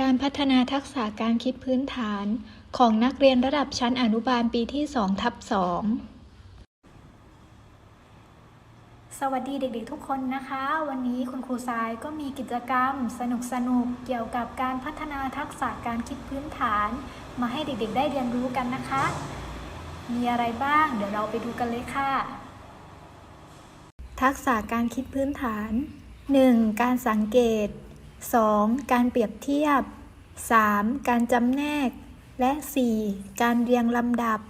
การพัฒนาทักษะการคิดพื้นฐานของนักเรียนระดับชั้นอนุบาลปีที่2ทับ2สวัสดีเด็กๆทุกคนนะคะ วันนี้คุณครูทรายก็มีกิจกรรม สนุกๆเกี่ยวกับการพัฒนาทักษะการคิดพื้นฐาน มาให้เด็กๆได้เรียนรู้กันนะคะ มีอะไรบ้าง เดี๋ยวเราไปดูกันเลยค่ะ ทักษะการคิดพื้นฐาน 1. การสังเกต 2. การเปรียบเทียบ 3. การจำแนก และ 4. การเรียงลำดับ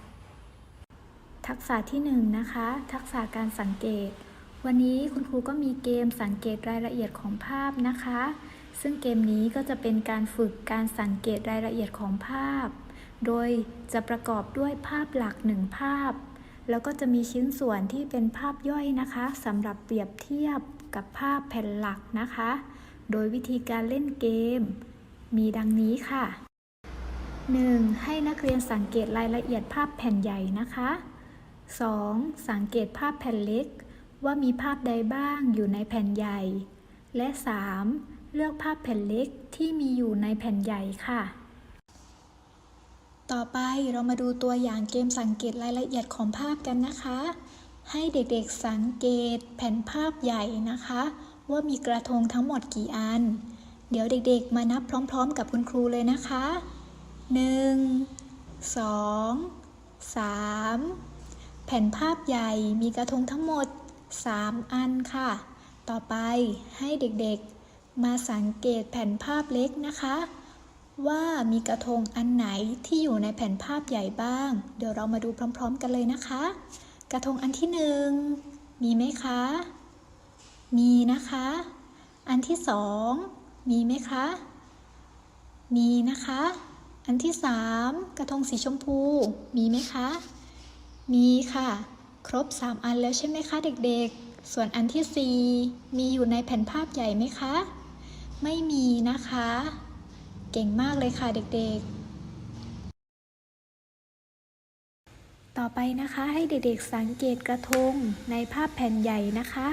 ทักษะที่1นะคะ ทักษะการสังเกต วันนี้คุณครูก็มีเกมสังเกตรายละเอียดของภาพนะคะ ซึ่งเกมนี้ก็จะเป็นการฝึกการสังเกตรายละเอียดของภาพ โดยจะประกอบด้วยภาพหลักหนึ่งภาพ แล้วก็จะมีชิ้นส่วนที่เป็นภาพย่อยนะคะสำหรับเปรียบเทียบกับภาพแผ่นหลักนะคะ โดยวิธีการเล่นเกม มีดังนี้ค่ะ 1. ให้นักเรียนสังเกตรายละเอียดภาพแผ่นใหญ่นะคะ 2. สังเกตภาพแผ่นเล็ก ว่ามีภาพใดบ้างอยู่ในแผ่นใหญ่ และ 3. เลือกภาพแผ่นเล็กที่มีอยู่ในแผ่นใหญ่ค่ะ ต่อไปเรามาดูตัวอย่างเกมสังเกตรายละเอียดของภาพกันนะคะ ให้เด็กๆสังเกตแผ่นภาพใหญ่นะคะ ว่ามีกระทงทั้งหมดกี่อัน เดี๋ยวเด็กๆ มานับพร้อมๆ กับคุณครูเลยนะคะ 1 2 3 แผ่นภาพใหญ่มีกระทงทั้งหมด 3 อันค่ะ ต่อไปให้เด็กๆ มาสังเกตแผ่นภาพเล็กนะคะ ว่ามีกระทงอันไหนที่อยู่ในแผ่นภาพใหญ่บ้าง เดี๋ยวเรามาดูพร้อม ๆ กันเลยนะคะ กระทงอันที่หนึ่งมีไหมคะ มีนะคะ อันที่สองมีไหมคะ มีนะคะ อันที่สามกระทงสีชมพู มีไหมคะ มีค่ะ ครบสามอันแล้วใช่ไหมคะเด็กๆ ส่วนอันที่สี่มีอยู่ในแผ่นภาพใหญ่ไหมคะ ไม่มีนะคะ เก่งมากเลยค่ะเด็กๆต่อไปนะคะให้เด็กๆสังเกตกระทงในภาพแผ่นใหญ่นะคะ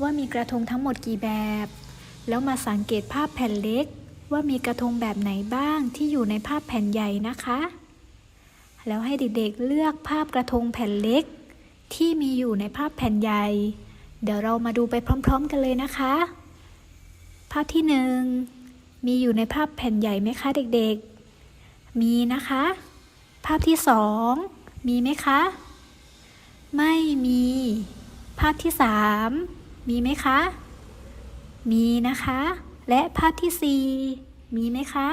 ว่ามีกระทงทั้งหมดกี่แบบ แล้วมาสังเกตภาพแผ่นเล็ก ว่ามีกระทงแบบไหนบ้างที่อยู่ในภาพแผ่นใหญ่นะคะ แล้วให้เด็กๆเลือกภาพกระทงแผ่นเล็ก ที่มีอยู่ในภาพแผ่นใหญ่ เดี๋ยวเรามาดูไปพร้อม ๆ กันเลยนะคะ ภาพที่หนึ่งมีอยู่ในภาพแผ่นใหญ่ไหมคะเด็กๆ มีนะคะ ภาพที่สองมีไหมคะ ไม่มี ภาพที่สาม มีไหมคะ มีนะคะ และภาพที่สี่มีไหมคะ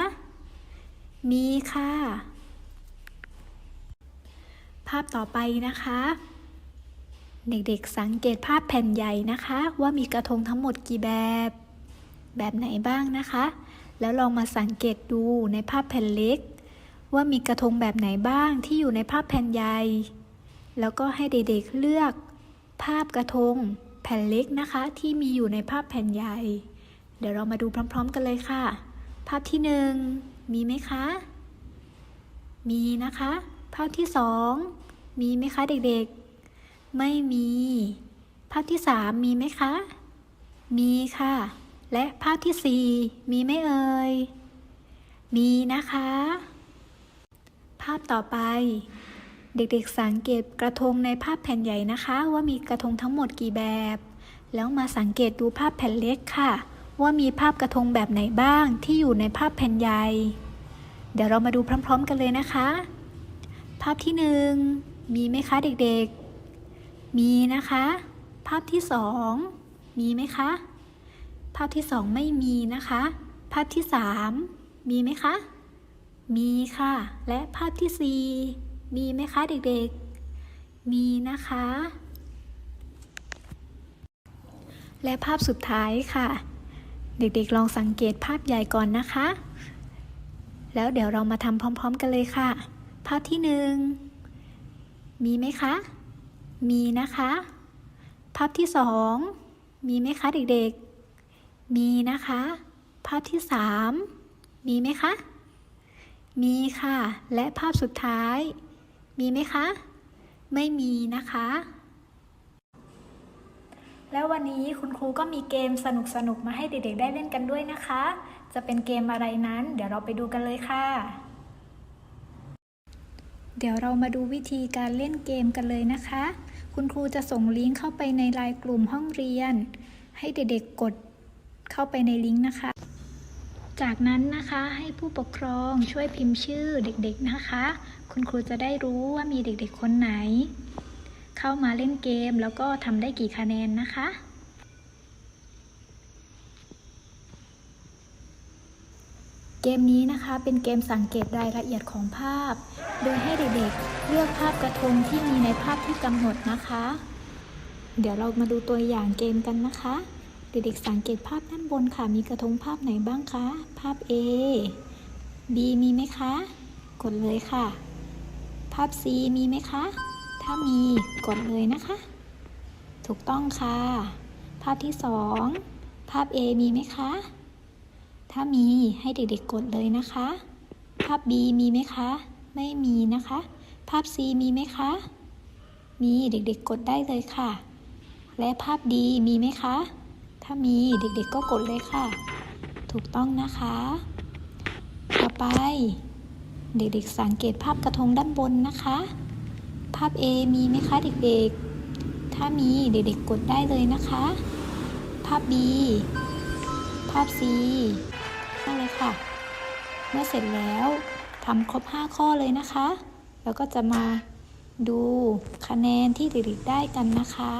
มีค่ะ ภาพต่อไปนะคะ เด็กๆสังเกตภาพแผ่นใหญ่นะคะ ว่ามีกระทงทั้งหมดกี่แบบ แบบไหนบ้างนะคะ แล้วลองมาสังเกตดูในภาพแผ่นเล็ก ว่ามีกระทงแบบไหนบ้างที่อยู่ในภาพแผ่นใหญ่ แล้วก็ให้เด็กๆเลือกภาพกระทง แผ่นเล็กนะคะ ที่มีอยู่ในภาพแผ่นใหญ่ เดี๋ยวเรามาดูพร้อม ๆ กันเลยค่ะ ภาพที่หนึ่งมีไหมคะ มีนะคะ ภาพที่สองมีไหมคะเด็กๆ ไม่มี ภาพที่สามมีไหมคะ มีค่ะ และภาพที่สี่มีไหมเอ่ย มีนะคะ ภาพต่อไป เด็กๆสังเกตกระทงในภาพแผ่นใหญ่นะคะ ว่ามีกระทงทั้งหมดกี่แบบ แล้วมาสังเกตดูภาพแผ่นเล็กค่ะ ว่ามีภาพกระทงแบบไหนบ้างที่อยู่ในภาพแผ่นใหญ่ เดี๋ยวเรามาดูพร้อม ๆ กันเลยนะคะ ภาพที่หนึ่งมีไหมคะเด็กๆ มีนะคะ ภาพที่สองมีไหมคะ ภาพที่สองไม่มีนะคะ ภาพที่สามมีไหมคะ มีค่ะ และภาพที่สี่ มีไหมคะเด็กๆ มีนะคะ และภาพสุดท้ายค่ะ เด็กๆ ลองสังเกตภาพใหญ่ก่อนนะคะ แล้วเดี๋ยวเรามาทำพร้อม ๆ กันเลยค่ะ ภาพที่หนึ่งมีไหมคะ มีนะคะ ภาพที่สองมีไหมคะเด็กๆ มีนะคะ ภาพที่สามมีไหมคะ มีค่ะ และภาพสุดท้าย มีไหมคะ ไม่มีนะคะ แล้ววันนี้คุณครูก็มีเกมสนุกๆมาให้เด็กๆได้เล่นกันด้วยนะคะ จะเป็นเกมอะไรนั้น เดี๋ยวเราไปดูกันเลยค่ะ เดี๋ยวเรามาดูวิธีการเล่นเกมกันเลยนะคะ คุณครูจะส่งลิงก์เข้าไปในไลน์กลุ่มห้องเรียน ให้เด็กๆกดเข้าไปในลิงก์นะคะ จากนั้นนะคะให้ผู้ปกครองช่วยพิมพ์ชื่อเด็กๆนะคะ คุณครูจะได้รู้ว่ามีเด็กๆคนไหน เข้ามาเล่นเกมแล้วก็ทำได้กี่คะแนนนะคะเกมนี้นะคะเป็นเกมสังเกตรายละเอียดของภาพ โดยให้เด็กๆเลือกภาพกระทงที่มีในภาพที่กำหนดนะคะ เดี๋ยวเรามาดูตัวอย่างเกมกันนะคะ เด็กๆสังเกตภาพด้านบนค่ะ มีกระทงภาพไหนบ้างคะ ภาพ A B มีไหมคะ กดเลยค่ะ ภาพ C มีไหมคะ ถ้ามีกดเลยนะคะ ถูกต้องค่ะ ภาพที่ 2 ภาพ A มีไหมคะ ถ้ามีให้เด็กๆกดเลยนะคะ ภาพ B มีไหมคะ ไม่มีนะคะ ภาพ C มีไหมคะ มีเด็กๆกดได้เลยค่ะ และภาพ D มีไหมคะ ถ้ามีเด็กๆก็กดเลยค่ะ ถูกต้องนะคะ ต่อไป เด็กๆสังเกตภาพกระทงด้านบนนะคะ ภาพ A มีไหมคะเด็กๆ ถ้ามีเด็กๆกดได้เลยนะคะ ภาพ B ภาพ C นั่นเลยค่ะ เมื่อเสร็จแล้วทำครบ 5 ข้อเลยนะคะ แล้วก็จะมาดูคะแนนที่เด็กๆได้กันนะคะ